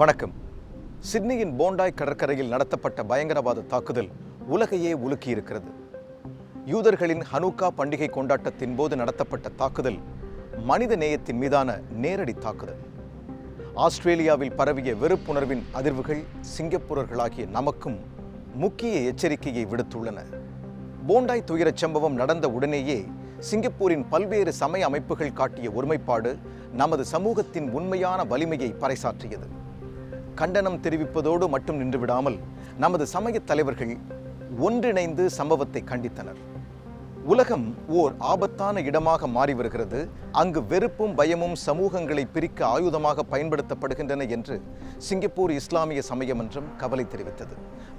வணக்கம். சிட்னியின் போண்டாய் கடற்கரையில் நடத்தப்பட்ட பயங்கரவாத தாக்குதல் உலகையே உலுக்கியிருக்கிறது. யூதர்களின் ஹனுக்கா பண்டிகை கொண்டாட்டத்தின் போது நடத்தப்பட்ட தாக்குதல் மனித நேயத்தின் மீதான நேரடி தாக்குதல். ஆஸ்திரேலியாவில் பரவிய வெறுப்புணர்வின் அதிர்வுகள் சிங்கப்பூரர்களாகிய நமக்கும் முக்கிய எச்சரிக்கையை விடுத்துள்ளன. போண்டாய் துயரச் சம்பவம் நடந்த உடனேயே சிங்கப்பூரின் பல்வேறு சமய அமைப்புகள் காட்டிய ஒருமைப்பாடு நமது சமூகத்தின் உண்மையான வலிமையை பறைசாற்றியது. கண்டனம் தெரிவிப்பதோடு மட்டும் நின்றுவிடாமல் நமது சமய தலைவர்கள் ஒன்றிணைந்து சம்பவத்தை கண்டித்தனர். உலகம் ஓர் ஆபத்தான இடமாக மாறி வருகிறது. அங்கு வெறுப்பும் பயமும் சமூகங்களை பிரிக்க ஆயுதமாக பயன்படுத்தப்படுகின்றன என்று சிங்கப்பூர் இஸ்லாமிய சமய மன்றம் கவலை தெரிவித்தது.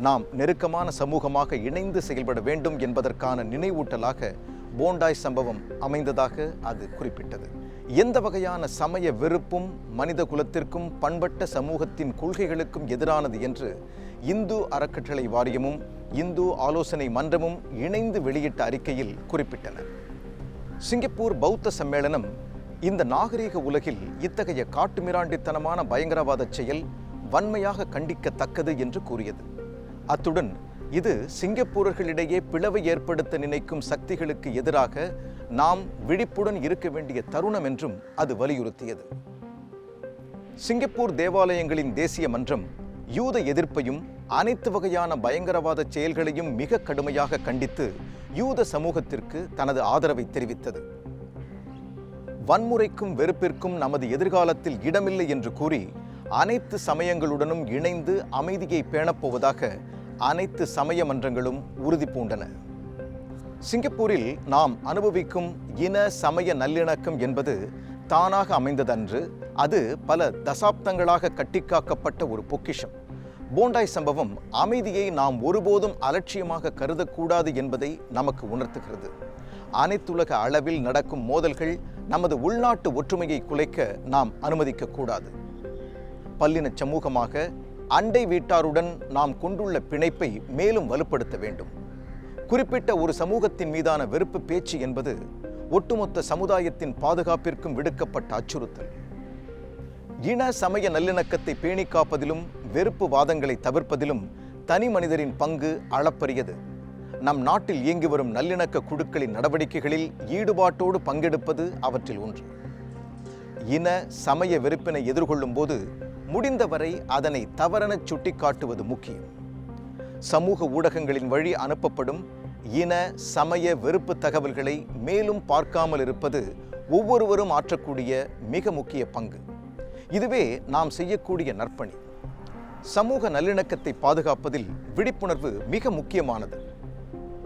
நாம் நெருக்கமான சமூகமாக இணைந்து செயல்பட வேண்டும் என்பதற்கான நினைவூட்டலாக போண்டாய் சம்பவம் அமைந்ததாக அது குறிப்பிட்டது. எந்த வகையான சமய வெறுப்பும் மனித குலத்திற்கும் பண்பட்ட சமூகத்தின் கொள்கைகளுக்கும் எதிரானது என்று இந்து அறக்கட்டளை வாரியமும் இந்து ஆலோசனை மன்றமும் இணைந்து வெளியிட்ட அறிக்கையில் குறிப்பிட்டன சிங்கப்பூர் பௌத்த சம்மேளனம் இந்த நாகரீக உலகில் இத்தகைய காட்டுமிராண்டித்தனமான பயங்கரவாத செயல் வன்மையாக கண்டிக்கத்தக்கது என்று கூறியது. அத்துடன் இது சிங்கப்பூரர்களிடையே பிளவை ஏற்படுத்த நினைக்கும் சக்திகளுக்கு எதிராக நாம் விழிப்புடன் இருக்க வேண்டிய தருணம் என்றும் அது வலியுறுத்தியது. சிங்கப்பூர் தேவாலயங்களின் தேசிய மன்றம் யூத எதிர்ப்பையும் அனைத்து வகையான பயங்கரவாத செயல்களையும் மிக கடுமையாக கண்டித்து யூத சமூகத்திற்கு தனது ஆதரவை தெரிவித்தது. வன்முறைக்கும் வெறுப்பிற்கும் நமது எதிர்காலத்தில் இடமில்லை என்று கூறி அனைத்து சமயங்களுடனும் இணைந்து அமைதியை பேணப்போவதாக அனைத்து சமய மன்றங்களும் உறுதி பூண்டன. சிங்கப்பூரில் நாம் அனுபவிக்கும் இன சமய நல்லிணக்கம் என்பது தானாக அமைந்ததன்று அது பல தசாப்தங்களாக கட்டிக்காக்கப்பட்ட ஒரு பொக்கிஷம். போண்டாய் சம்பவம் அமைதியை நாம் ஒருபோதும் அலட்சியமாக கருதக்கூடாது என்பதை நமக்கு உணர்த்துகிறது. அனைத்துலக அளவில் நடக்கும் மோதல்கள் நமது உள்நாட்டு ஒற்றுமையை குலைக்க நாம் அனுமதிக்கக்கூடாது. பல்லின சமூகமாக அண்டை வீட்டாருடன் நாம் கொண்டுள்ள பிணைப்பை மேலும் வலுப்படுத்த வேண்டும். குறிப்பிட்ட ஒரு சமூகத்தின் மீதான வெறுப்பு பேச்சு என்பது ஒட்டுமொத்த சமுதாயத்தின் பாதுகாப்பிற்கும் விடுக்கப்பட்ட அச்சுறுத்தல். இன சமய நல்லிணக்கத்தை பேணி காப்பதிலும் வெறுப்பு வாதங்களை தவிர்ப்பதிலும் தனி மனிதரின் பங்கு அளப்பரியது. நம் நாட்டில் இயங்கி வரும் நல்லிணக்க குழுக்களின் நடவடிக்கைகளில் ஈடுபாட்டோடு பங்கெடுப்பது அவற்றில் ஒன்று. இன சமய வெறுப்பினை எதிர்கொள்ளும் போது முடிந்தவரை அதனை தவறெனச் சுட்டிக்காட்டுவது முக்கியம். சமூக ஊடகங்களின் வழி அனுப்பப்படும் இன சமய வெறுப்பு தகவல்களை மேலும் பார்க்காமல் இருப்பது ஒவ்வொருவரும் ஆற்றக்கூடிய மிக முக்கிய பங்கு. இதுவே நாம் செய்யக்கூடிய நற்பணி. சமூக நல்லிணக்கத்தை பாதுகாப்பதில் விழிப்புணர்வு மிக முக்கியமானது.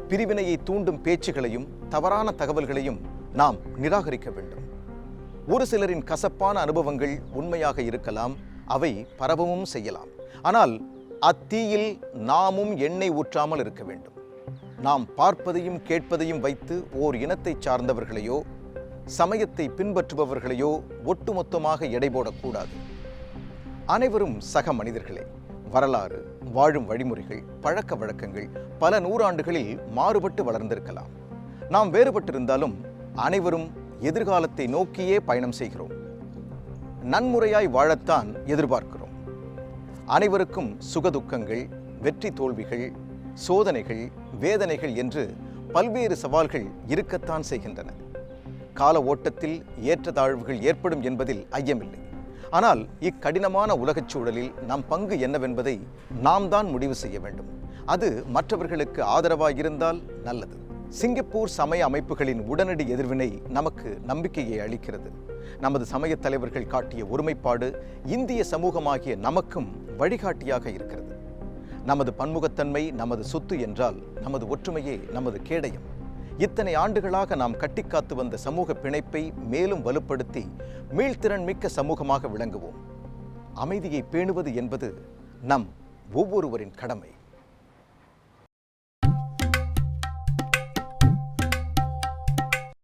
பிரிவினையை தூண்டும் பேச்சுகளையும் தவறான தகவல்களையும் நாம் நிராகரிக்க வேண்டும். ஒரு சிலரின் கசப்பான அனுபவங்கள் உண்மையாக இருக்கலாம் அவை பரவவும் செய்யலாம். ஆனால் அத்தீயில் நாமும் எண்ணெய் ஊற்றாமல் இருக்க வேண்டும். நாம் பார்ப்பதையும் கேட்பதையும் வைத்து ஓர் இனத்தை சார்ந்தவர்களையோ சமயத்தை பின்பற்றுபவர்களையோ ஒட்டுமொத்தமாக எடை போடக்கூடாது. அனைவரும் சக மனிதர்களே வரலாறு வாழும் வழிமுறைகள் பழக்க வழக்கங்கள் பல நூறாண்டுகளில் மாறுபட்டு வளர்ந்திருக்கலாம். நாம் வேறுபட்டிருந்தாலும் அனைவரும் எதிர்காலத்தை நோக்கியே பயணம் செய்கிறோம். நன்முறையாய் வாழத்தான் எதிர்பார்க்கிறோம். அனைவருக்கும் சுகதுக்கங்கள் வெற்றி தோல்விகள் சோதனைகள் வேதனைகள் என்று பல்வேறு சவால்கள் இருக்கத்தான் செய்கின்றன. கால ஓட்டத்தில் ஏற்றத்தாழ்வுகள் ஏற்படும் என்பதில் ஐயமில்லை. ஆனால் இக்கடினமான உலகச் சூழலில் நம் பங்கு என்னவென்பதை நாம் தான் முடிவு செய்ய வேண்டும். அது மற்றவர்களுக்கு ஆதரவாயிருந்தால் நல்லது. சிங்கப்பூர் சமய அமைப்புகளின் உடனடி எதிர்வினை நமக்கு நம்பிக்கையை அளிக்கிறது. நமது சமய தலைவர்கள் காட்டிய ஒருமைப்பாடு இந்திய சமூகமாகிய நமக்கும் வழிகாட்டியாக இருக்கிறது. நமது பன்முகத்தன்மை நமது சொத்து என்றால் நமது ஒற்றுமையே நமது கேடயம். இத்தனை ஆண்டுகளாக நாம் கட்டிக்காத்து வந்த சமூக பிணைப்பை மேலும் வலுப்படுத்தி மீள்திறன் மிக்க சமூகமாக விளங்குவோம். அமைதியை பேணுவது என்பது நம் ஒவ்வொருவரின் கடமை.